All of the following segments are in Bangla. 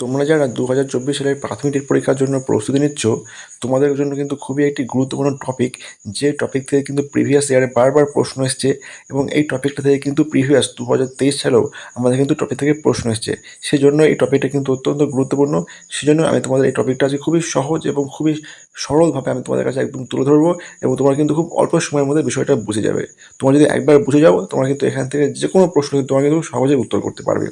তোমরা যারা দু হাজার চব্বিশ সালের প্রাথমিক পরীক্ষার জন্য প্রস্তুতি নিচ্ছ, তোমাদের জন্য কিন্তু খুবই একটি গুরুত্বপূর্ণ টপিক যে টপিক থেকে কিন্তু প্রিভিয়াস ইয়ারে বারবার প্রশ্ন এসছে এবং এই টপিকটা থেকে কিন্তু প্রিভিয়াস দু হাজার তেইশ সালেও আমাদের কিন্তু টপিক থেকে প্রশ্ন এসছে। সেজন্য এই টপিকটা কিন্তু অত্যন্ত গুরুত্বপূর্ণ। সেজন্য আমি তোমাদের এই টপিকটা আজকে খুবই সহজ এবং খুবই সরলভাবে আমি তোমাদের কাছে একদম তুলে ধরবো এবং তোমরা কিন্তু খুব অল্প সময়ের মধ্যে বিষয়টা বুঝে যাবে। তোমরা যদি একবার বুঝে যাও, তোমরা কিন্তু এখান থেকে যে কোনো প্রশ্ন কিন্তু তোমরা কিন্তু সহজে উত্তর করতে পারবে।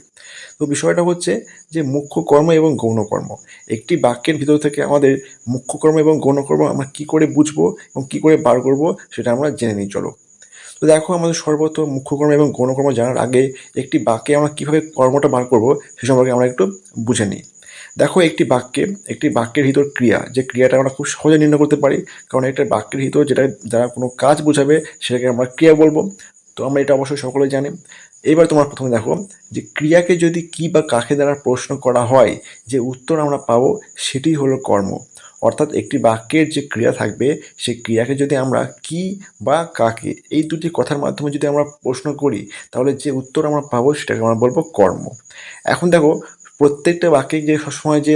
তো বিষয়টা হচ্ছে যে মুখ্য কর্ম এবং গৌণ কর্ম। একটি বাক্যের ভিতর থেকে আমাদের মুখ্য কর্ম এবং গৌণ কর্ম আমরা কী করে বুঝব এবং কী করে বার করব সেটা আমরা জেনে নিই, চলো। তো দেখো, আমাদের সর্বপ্রথম মুখ্য কর্ম এবং গৌণ কর্ম জানার আগে একটি বাক্যে আমরা কীভাবে কর্মটা বার করব সে সম্পর্কে আমরা একটু বুঝে নিই। দেখো একটি বাক্যে, একটি বাক্যের ভিতর ক্রিয়া, যে ক্রিয়াটা আমরা খুব সহজে নির্ণয় করতে পারি, কারণ একটা বাক্যের ভিতর যেটা যারা কোনো কাজ বোঝাবে, সেটাকে আমরা ক্রিয়া বলব। তো আমরা এটা অবশ্যই সকলেই জানি। এবার তোমার প্রথমে দেখো, যে ক্রিয়াকে যদি কি বা কাকে দ্বারা প্রশ্ন করা হয়, যে উত্তর আমরা পাবো, সেটি হলো কর্ম। অর্থাৎ একটি বাক্যের যে ক্রিয়া থাকবে, সেই ক্রিয়াকে যদি আমরা কি বা কাকে, এই দুটি কথার মাধ্যমে যদি আমরা প্রশ্ন করি, তাহলে যে উত্তর আমরা পাবো, সেটাকে আমরা বলব কর্ম। এখন দেখো প্রত্যেকটা বাক্যে যে সবসময় যে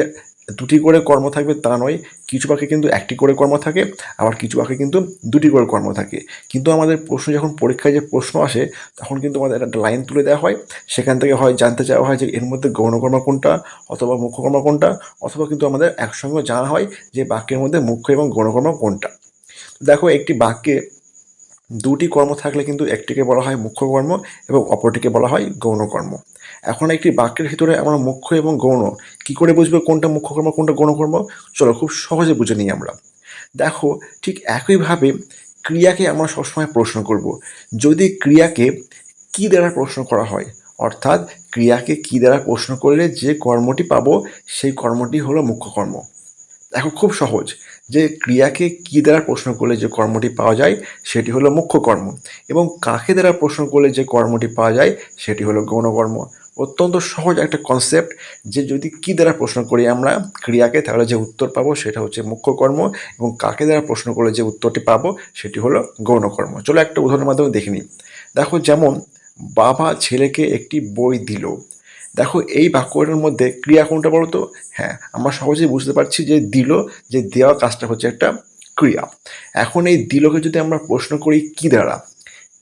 দুটি করে কর্ম থাকবে তা নয়, কিছু বাক্যে কিন্তু একটি করে কর্ম থাকে, আবার কিছু বাক্যে কিন্তু দুটি করে কর্ম থাকে। কিন্তু আমাদের প্রশ্ন যখন পরীক্ষায় যে প্রশ্ন আসে, তখন কিন্তু আমাদের একটা লাইন তুলে দেওয়া হয়। সেখান থেকে হয়, জানতে চাওয়া হয় যে এর মধ্যে গৌণকর্ম কোনটা অথবা মুখ্যকর্ম কোনটা, অথবা কিন্তু আমাদের একসঙ্গে জানা হয় যে বাক্যের মধ্যে মুখ্য এবং গৌণকর্ম কোনটা। দেখো, একটি বাক্যে দুটি কর্ম থাকলে কিন্তু একটিকে বলা হয় মুখ্য কর্ম এবং অপরটিকে বলা হয় গৌণ কর্ম। এখন একটি বাক্যের ভিতরে আমরা মুখ্য এবং গৌণ, কি করে বুঝব কোনটা মুখ্য কর্ম, কোনটা গৌণ কর্ম? চলো খুব সহজে বুঝে নিই আমরা। দেখো, ঠিক একইভাবে ক্রিয়াকে আমরা সবসময় প্রশ্ন করব। যদি ক্রিয়াকে কি দ্বারা প্রশ্ন করা হয়? অর্থাৎ ক্রিয়াকে কি দ্বারা প্রশ্ন করলে যে কর্মটি পাবো, সেই কর্মটি হলো মুখ্য কর্ম। দেখো, খুব সহজ। যে ক্রিয়াকে কী দ্বারা প্রশ্ন করলে যে কর্মটি পাওয়া যায়, সেটি হলো মুখ্য কর্ম। এবং কাকে দ্বারা প্রশ্ন করলে যে কর্মটি পাওয়া যায়, সেটি হলো গৌণকর্ম। অত্যন্ত সহজ একটা কনসেপ্ট যে যদি কী দ্বারা প্রশ্ন করি আমরা ক্রিয়াকে, তাহলে যে উত্তর পাবো সেটা হচ্ছে মুখ্য কর্ম এবং কাকে দ্বারা প্রশ্ন করলে যে উত্তরটি পাবো, সেটি হলো গৌণকর্ম। চলো একটা উদাহরণের মাধ্যমে দেখে নিই। দেখো যেমন, বাবা ছেলেকে একটি বই দিল। দেখো, এই বাক্যটার মধ্যে ক্রিয়া কোনটা বলো তো? হ্যাঁ আমরা সহজেই বুঝতে পারছি যে দিল, যে দেওয়া কাজটা হচ্ছে একটা ক্রিয়া। এখন এই দিলকে যদি আমরা প্রশ্ন করি, কি দ্বারা?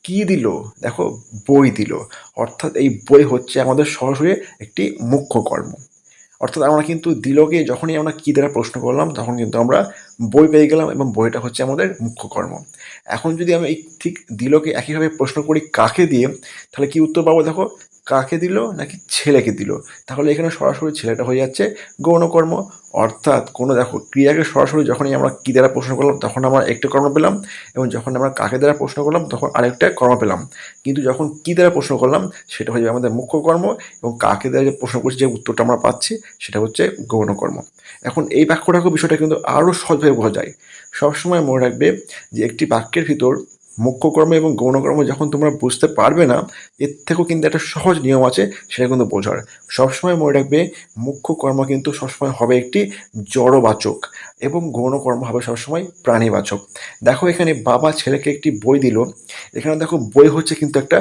কি দিল? দেখো, বই দিল। অর্থাৎ এই বই হচ্ছে আমাদের সরাসরি একটি মুখ্য কর্ম। অর্থাৎ আমরা কিন্তু দিলকে যখনই আমরা কী দ্বারা প্রশ্ন করলাম, তখন কিন্তু আমরা বই পেয়ে গেলাম এবং বইটা হচ্ছে আমাদের মুখ্য কর্ম। এখন যদি আমি ঠিক দিলকে একইভাবে প্রশ্ন করি, কাকে দিয়ে? তাহলে কি উত্তর পাবো? দেখো কাকে দিল নাকি ছেলেকে দিল? তাহলে এখানে সরাসরি ছেলেটা হয়ে যাচ্ছে গৌণকর্ম। অর্থাৎ কোনো দেখো, ক্রিয়াকে সরাসরি যখনই আমরা কী দ্বারা প্রশ্ন করলাম, তখন আমরা একটা কর্ম পেলাম এবং যখন আমরা কাকে দ্বারা প্রশ্ন করলাম, তখন আরেকটা কর্ম পেলাম। কিন্তু যখন কী দ্বারা প্রশ্ন করলাম, সেটা হয়ে আমাদের মুখ্য কর্ম এবং কাকে দ্বারা যে প্রশ্ন করছি, যে উত্তরটা আমরা পাচ্ছি, সেটা হচ্ছে গৌণকর্ম। এখন এই বাক্যটাকে বিষয়টা কিন্তু আরও সহজভাবে বোঝা যায়। সবসময় মনে রাখবে যে একটি বাক্যের ভিতর মুখ্য কর্ম এবং গৌণকর্ম যখন তোমরা বুঝতে পারবে না, এর থেকেও কিন্তু একটা সহজ নিয়ম আছে, সেটা কিন্তু বোঝার। সবসময় মনে রাখবে মুখ্য কর্ম কিন্তু সবসময় হবে একটি জড়বাচক এবং গৌণকর্ম হবে সবসময় প্রাণীবাচক। দেখো এখানে বাবা ছেলেকে একটি বই দিল। এখানে দেখো বই হচ্ছে কিন্তু একটা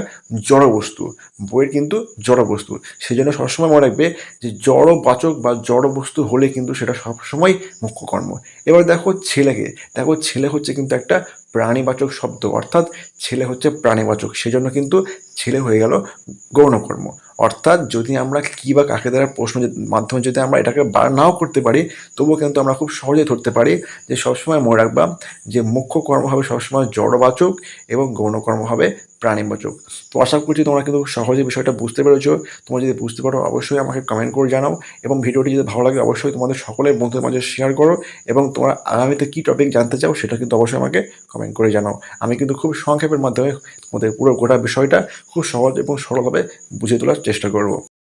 জড় বস্তু বইয়ের কিন্তু জড় বস্তু সেই জন্য সবসময় মনে রাখবে যে জড়বাচক বা জড় বস্তু হলে কিন্তু সেটা সবসময় মুখ্য কর্ম এবার দেখো ছেলেকে। দেখো ছেলে হচ্ছে কিন্তু একটা প্রাণীবাচক শব্দ অর্থাৎ ছেলে হচ্ছে প্রাণীবাচক। সেজন্য কিন্তু ছেলে হয়ে গেল গৌণকর্ম। অর্থাৎ যদি আমরা কী বা কাকে দ্বারা প্রশ্ন মাধ্যমে যদি আমরা এটাকে বার নাও করতে পারি, তবুও কিন্তু আমরা খুব সহজে ধরতে পারি যে সবসময় মনে রাখবা যে মুখ্য কর্ম হবে সবসময় জড়বাচক এবং গৌণকর্ম হবে প্রাণীবাচক। তো আশা করছি তোমরা কিন্তু সহজে বিষয়টা বুঝতে পেরেছ। তোমরা যদি বুঝতে পারো, অবশ্যই আমাকে কমেন্ট করে জানাও এবং ভিডিওটি যদি ভালো লাগে, অবশ্যই তোমাদের সকলের বন্ধুদের মাঝে শেয়ার করো এবং তোমরা আগামীতে কী টপিক জানতে চাও সেটা কিন্তু অবশ্যই আমাকে কমেন্ট করে জানাও। আমি কিন্তু খুব সংক্ষেপের মাধ্যমে তোমাদের পুরো গোটা বিষয়টা খুব সহজ এবং সরলভাবে বুঝিয়ে তোলার চেষ্টা করব।